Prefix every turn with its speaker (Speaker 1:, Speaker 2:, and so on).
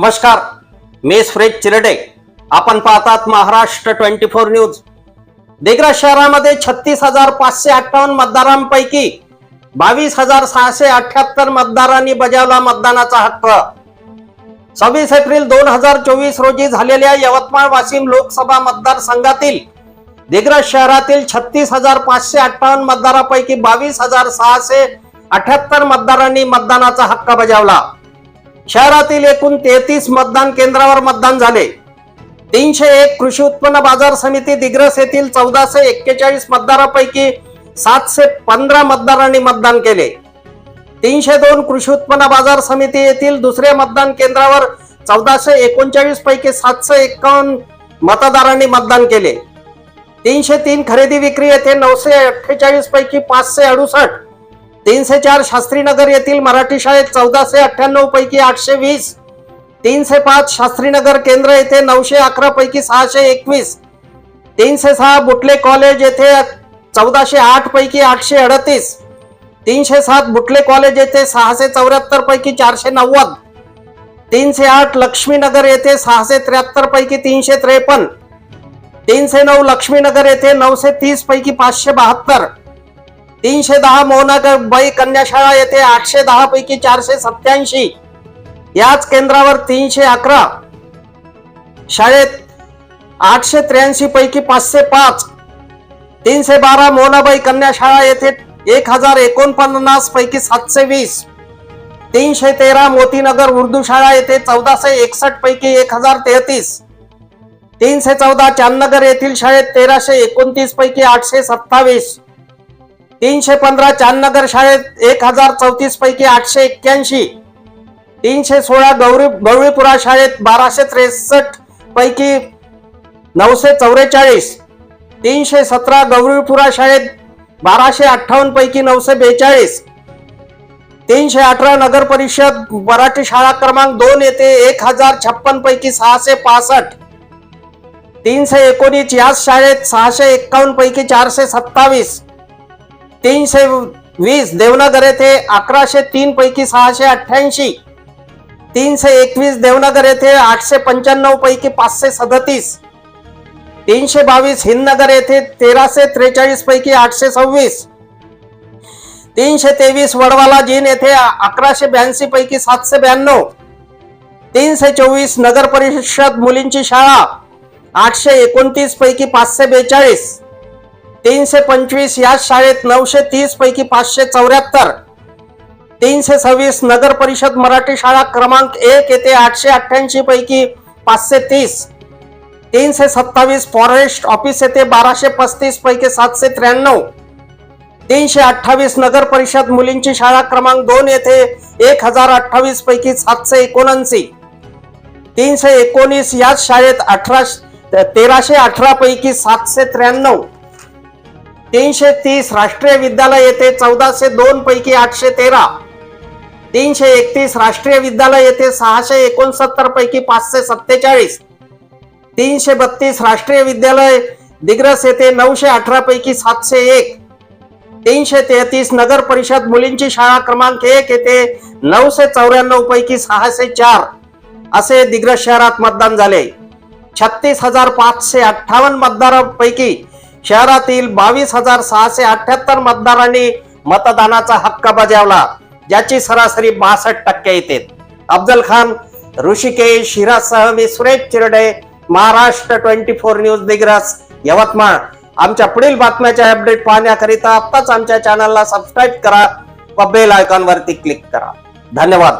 Speaker 1: नमस्कार मी सुरेश चिरडे. आपण पाहतात Maharashtra twenty four news. Digras शहरामध्ये छत्तीस हजार पाचशे अठ्ठावन्न मतदारांपैकी बावीस हजार सहाशे अठ्याहत्तर मतदारांनी बजावला मतदानाचा हक्क. सव्वीस एप्रिल दोन हजार चोवीस रोजी झालेल्या यवतमाळ वाशिम लोकसभा मतदारसंघातील दिग्रज शहरातील छत्तीस हजार पाचशे अठ्ठावन्न मतदारापैकी बावीस हजार सहाशे अठ्याहत्तर मतदारांनी मतदानाचा हक्क बजावला. शहरातील एकूण तेहतीस मतदान केंद्रावर मतदान झाले. तीनशे एक कृषी उत्पन्न बाजार समिती दिग्रस येथील चौदाशे एक्केचाळीस मतदारापैकी सातशे पंधरा मतदारांनी मतदान केले. तीनशे दोन कृषी उत्पन्न बाजार समिती येथील दुसऱ्या मतदान केंद्रावर चौदाशे एकोणचाळीस पैकी सातशे एकावन्न मतदारांनी मतदान केले. तीनशे तीन खरेदी विक्री येथे नऊशे अठ्ठेचाळीस पैकी पाचशे अडुसष्ट तीनशे चार शास्त्रीनगर येथील मराठी शाळेत चौदाशे अठ्ठ्याण्णव पैकी आठशे वीस तीनशे पाच शास्त्रीनगर केंद्र येथे नऊशे अकरा पैकी सहाशे एकवीस तीनशे सहा बुटले कॉलेज येथे चौदाशे आठ पैकी आठशे अडतीस तीनशे सात बुटले कॉलेज येथे सहाशे चौऱ्याहत्तर पैकी चारशे नव्वद तीनशे आठ लक्ष्मीनगर येथे सहाशे त्र्याहत्तर पैकी तीनशे त्रेपन्न तीनशे नऊ लक्ष्मीनगर येथे नऊशे तीस पैकी पाचशे बहात्तर तीनशे दहा मोहनगर बाई कन्याशाळा येथे आठशे दहा पैकी चारशे सत्याऐंशी याच केंद्रावर तीनशे अकरा. शाळेत आठशे त्र्याऐंशी पैकी पाचशे पाच. तीनशे बारा मोहनाबाई कन्याशाळा येथे एक हजार एकोणपन्नास पैकी सातशे वीस. तीनशे तेरा मोतीनगर उर्दू शाळा येथे चौदाशे एकसष्ट पैकी एक हजार तेहतीस. तीनशे चौदा चांदनगर येथील शाळेत तेराशे एकोणतीस पैकी आठशे सत्तावीस. तीनशे पंधरा चांदनगर शाळेत एक हजार चौतीस पैकी आठशे एक्क्याऐंशी. तीनशे सोळा गौरी गवळीपुरा शाळेत बाराशे त्रेसष्ट पैकी नऊशे चौवेचाळीस. तीनशे सतरा गौरीपुरा शाळेत बाराशे अठ्ठावन्न पैकी नऊशे बेचाळीस. तीनशे अठरा नगर परिषद मराठी शाळा क्रमांक दोन येथे एक हजार छप्पन पैकी सहाशे पासष्ट. तीनशे एकोणीस याच शाळेत सहाशे एक्कावन्न पैकी चारशे सत्तावीस. तीनशे वीस देवनगर येथे अकराशे तीन पैकी सहाशे अठ्ठ्याऐंशी. तीनशे एकवीस देवनगर येथे आठशे पंच्याण्णव पैकी पाचशे सदतीस. तीनशे बावीस हिंदनगर येथे तेराशे त्रेचाळीस पैकी आठशे सव्वीस. तीनशे तेवीस वडवाला जीन येथे अकराशे ब्याऐंशी पैकी सातशे ब्याण्णव. तीनशे चोवीस नगर परिषद मुलींची शाळा आठशे एकोणतीस पैकी पाचशे बेचाळीस. तीनशे पंचवीस या शाळेत नऊशे तीस पैकी पाचशे चौऱ्याहत्तर. तीनशे सव्वीस नगर परिषद मराठी शाळा क्रमांक एक येथे आठशे अठ्ठ्याऐंशी पैकी पाचशे तीस. तीनशे सत्तावीस फॉरेस्ट ऑफिस येथे बाराशे पस्तीस पैकी सातशे त्र्याण्णव. तीनशे अठ्ठावीस नगर परिषद मुलींची शाळा क्रमांक दोन येथे एक हजार अठ्ठावीस पैकी सातशे एकोणऐंशी. तीनशे एकोणीस याच शाळेत अठरा तेराशे अठरा पैकी सातशे त्र्याण्णव. तीनशे तीस राष्ट्रीय विद्यालय येथे चौदाशे दोन पैकी आठशे तेरा. तीनशे एकतीस राष्ट्रीय विद्यालय येथे सहाशे एकोणसत्तर पैकी पाचशे सत्तेचाळीस. तीनशे बत्तीस राष्ट्रीय विद्यालय दिग्रस येथे नऊशे अठरा पैकी सातशे एक. तीनशे तेहतीस नगर परिषद मुलींची शाळा क्रमांक एक येथे नऊशे चौऱ्याण्णव पैकी सहाशे चार असे दिग्रस शहरात मतदान झाले. छत्तीस हजार पाचशे अठ्ठावन्न मतदारांपैकी शहरातील बावीस हजार सहाशे अठ्याहत्तर मतदारांनी मतदानाचा हक्क बजावला ज्याची सरासरी बासष्ट टक्के येते. अफजल खान ऋषिकेश हिरासह मी Suresh Chirde Maharashtra twenty four news Digras Yavatmal. आमच्या पुढील बातम्याचे अपडेट पाहण्याकरिता आत्ताच आमच्या चॅनलला सबस्क्राईब करा व बेल आयकॉनवरती क्लिक करा. धन्यवाद.